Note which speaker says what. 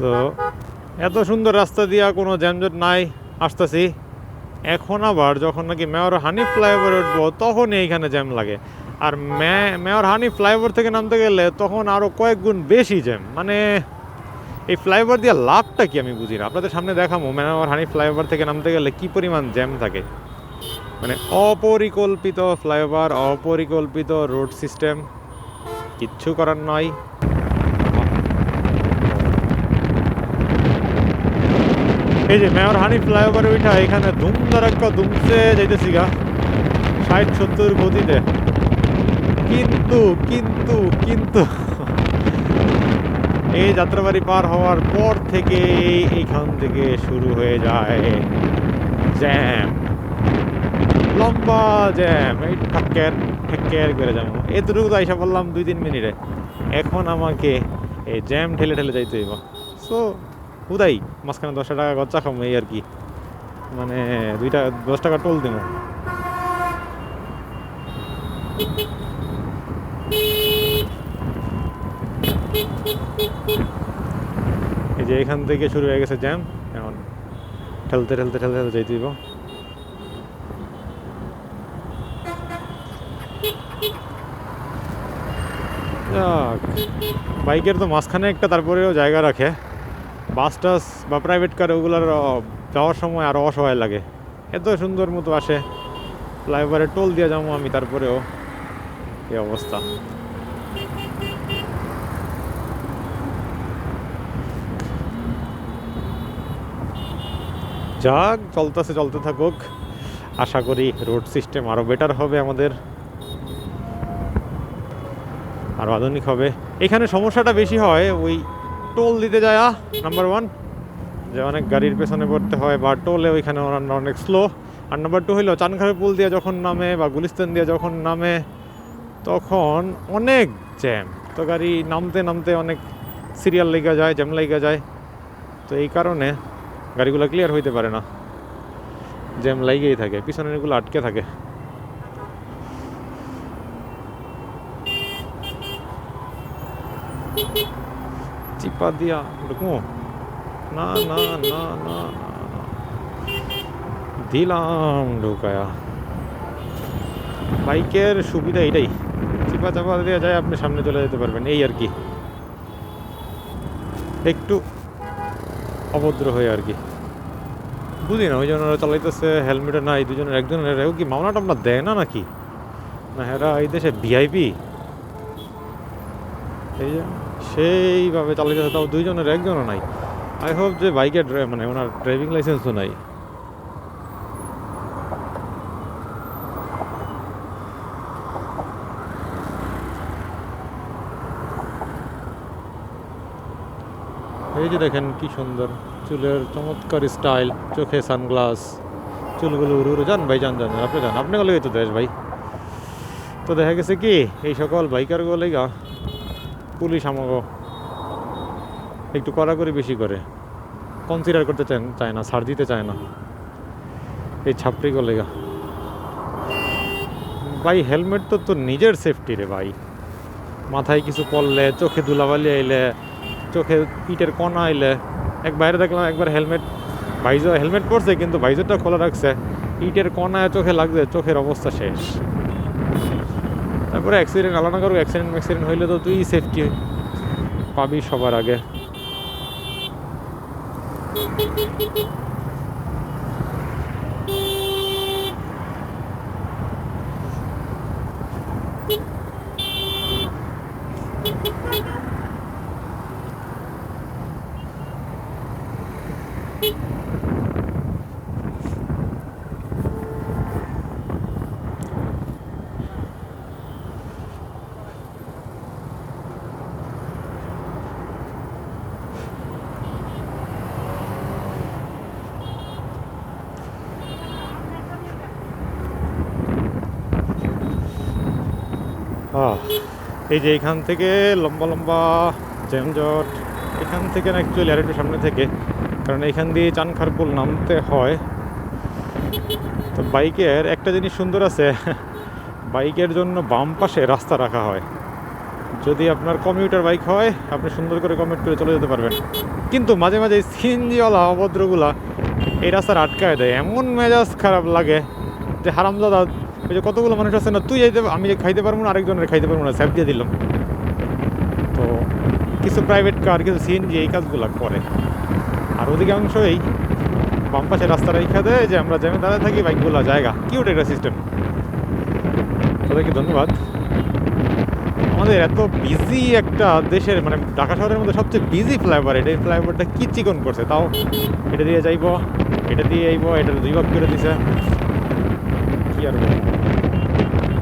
Speaker 1: তো এত সুন্দর রাস্তা দিয়া কোনো জ্যামজট নাই, আসতেছি। এখন আবার যখন নাকি মেয়র হানি ফ্লাইওভার উঠবো তখন এইখানে জ্যাম লাগে। আর মেয়র হানি ফ্লাইওভার থেকে নামতে গেলে তখন আরও কয়েক গুণ বেশি জ্যাম। মানে এই ফ্লাইওভার দিয়ে লাভটা কি আমি বুঝি না। আপনাদের সামনে দেখাবো মেয়র হানি ফ্লাইওভার থেকে নামতে গেলে কি পরিমাণ জ্যাম থাকে। মানে অপরিকল্পিত ফ্লাইওভার, অপরিকল্পিত রোড সিস্টেম, কিচ্ছু করার নয় এই যে মেয়র হানি ফ্লাইওভারে উঠা, এখানে ধুম ধারাক্কা ধুমসে যাইতেছি গা। ষাট, সত্তর গতিতে। কিন্তু কিন্তু কিন্তু এই যাত্রাবাড়ি পার হওয়ার পর থেকে এইখান থেকে শুরু হয়ে যায় জ্যাম। লম্বা জ্যাম, এই ঠাক্কের, ঠেক্কের করে যাব এতটুকু তো আইসা বললাম দুই, তিন মিনিটে। এখন আমাকে এই জ্যাম ঠেলে ঠেলে যাইতে হইব। সো উদাই মাঝখানে দশ টাকা গচ্চা খামো, এই আর কি। মানে দুইটা, দশ টাকা টোল দিব এই যে এখান থেকে শুরু হয়ে গেছে জ্যাম এখন ঠেলতে ঠেলতে ঠেলতে ঠেলতে যাইতে দিব বাইকের তো মাঝখানে একটা, তারপরেও জায়গা রাখে। বাস টাস বা প্রাইভেট কার ওগুলোর যাওয়ার সময় আরও অসহায় লাগে। এত সুন্দর মতো আসে। ফ্লাইওভারে টোল দিয়ে যাব আমি তারপরেও। এই অবস্থা। যাক, চলতেছে, চলতে থাকুক। আশা করি রোড সিস্টেম আরও বেটার হবে আমাদের। আরও আধুনিক হবে। এখানে সমস্যাটা বেশি হয় ওই টোল দিতে যায় নাম্বার ওয়ান যে অনেক গাড়ির পেছনে পড়তে হয় বা টোলে ওইখানে অনেক স্লো আর নাম্বার টু হইল, চানখারে পুল দিয়ে যখন নামে বা গুলিস্তান দিয়ে যখন নামে, তখন অনেক জ্যাম তো গাড়ি নামতে নামতে অনেক সিরিয়াল লেগে যায় জ্যাম লেগে যায়। তো এই কারণে গাড়িগুলো ক্লিয়ার হইতে পারে না। জ্যাম লাগেই থাকে, পিছনের এগুলো আটকে থাকে। চিপা দিয়া ঢুকবো না না না না দিলাম ঢুকায়া বাইকের সুবিধা এটাই। চিপা চাপা দিয়ে যায়, আপনি সামনে চলে যেতে পারবেন। এই আর কি। একটু অভদ্র হয়ে আর কি। বুঝি না, ওই জন্য ওরা চালাইতেছে হেলমেটে নাই, দুজনের, একজনের। কি মামলা টামলা দেয় না নাকি? না, এরা এই দেশে ভিআইপি এই যে সেইভাবে চালাইতেছে, তাও দুইজনের, একজনও নাই। আই হোপ যে বাইকের মানে ওনার ড্রাইভিং লাইসেন্সও নাই। এই যে দেখেন কি সুন্দর, চুলের চমৎকার স্টাইল চোখে সানগ্লাস, চুলগুলো উড়ু উড়ু। যান ভাই, যান যান আপনি যান। আপনি গেলে তো দেশ ভাই। তো দেখা গেছে কি, এই সকল বাইকারগুলো গা পুলিশ আমাকে একটু কড়াকড়ি বেশি করে। কনসিডার করতে চায় না, ছাড় দিতে চায় না। এই ছাপড়ি গলে গা ভাই, হেলমেট তো তোর নিজের সেফটি রে ভাই। মাথায় কিছু পড়লে, চোখে ধুলাবালি আইলে, চোখে পিঠের কণা আইলে, এক বাইরে দেখলাম একবার হেলমেট ভাইজার হেলমেট পরছে, কিন্তু ভাইজারটা খোলা রাখছে। ইটের কণায় চোখে লাগছে, চোখের অবস্থা শেষ। তারপরে অ্যাক্সিডেন্ট আলাদা করো অ্যাক্সিডেন্ট অ্যাক্সিডেন্ট হইলে তো তুই সেফটি পাবি সবার আগে। এই যে এখান থেকে লম্বা লম্বা জ্যামজট এখান থেকে না অ্যাকচুয়ালি আর একটু সামনে থেকে, কারণ এখান দিয়ে চানখারপুল নামতে হয়। তো বাইকের একটা জিনিস সুন্দর আছে, বাইকের জন্য বাম পাশে রাস্তা রাখা হয়। যদি আপনার কমিউটার বাইক হয়, আপনি সুন্দর করে কমিউট করে চলে যেতে পারবেন। কিন্তু মাঝে মাঝে সিএনজিওয়ালা অভদ্রগুলা এই রাস্তার আটকায় দেয়। এমন মেজাজ খারাপ লাগে যে হারামজাদা ওই যে কতগুলো মানুষ আছে না, তুই যাইতে আমি খাইতে পারব না, আরেকজনের খাইতে পারব না, স্যাপ দিয়ে দিলাম। তো কিছু প্রাইভেট কার কিছু সিএনজি এই কাজগুলো করে। আর অধিকাংশই বাম পাশে রাস্তা রেখা দেয় যে আমরা জ্যামে দাঁড়ায় থাকি, বাইকগুলো জায়গা। কিউট একটা সিস্টেম তাদেরকে ধন্যবাদ। আমাদের এত বিজি একটা দেশের মানে ঢাকা শহরের মধ্যে সবচেয়ে বিজি ফ্লাইওভার এটা এই ফ্লাইওভারটা কি চিকন করছে, তাও এটা দিয়ে যাইব, এটা দিয়ে আইব, এটা দুই ভাগ করে দিছে। izquierdo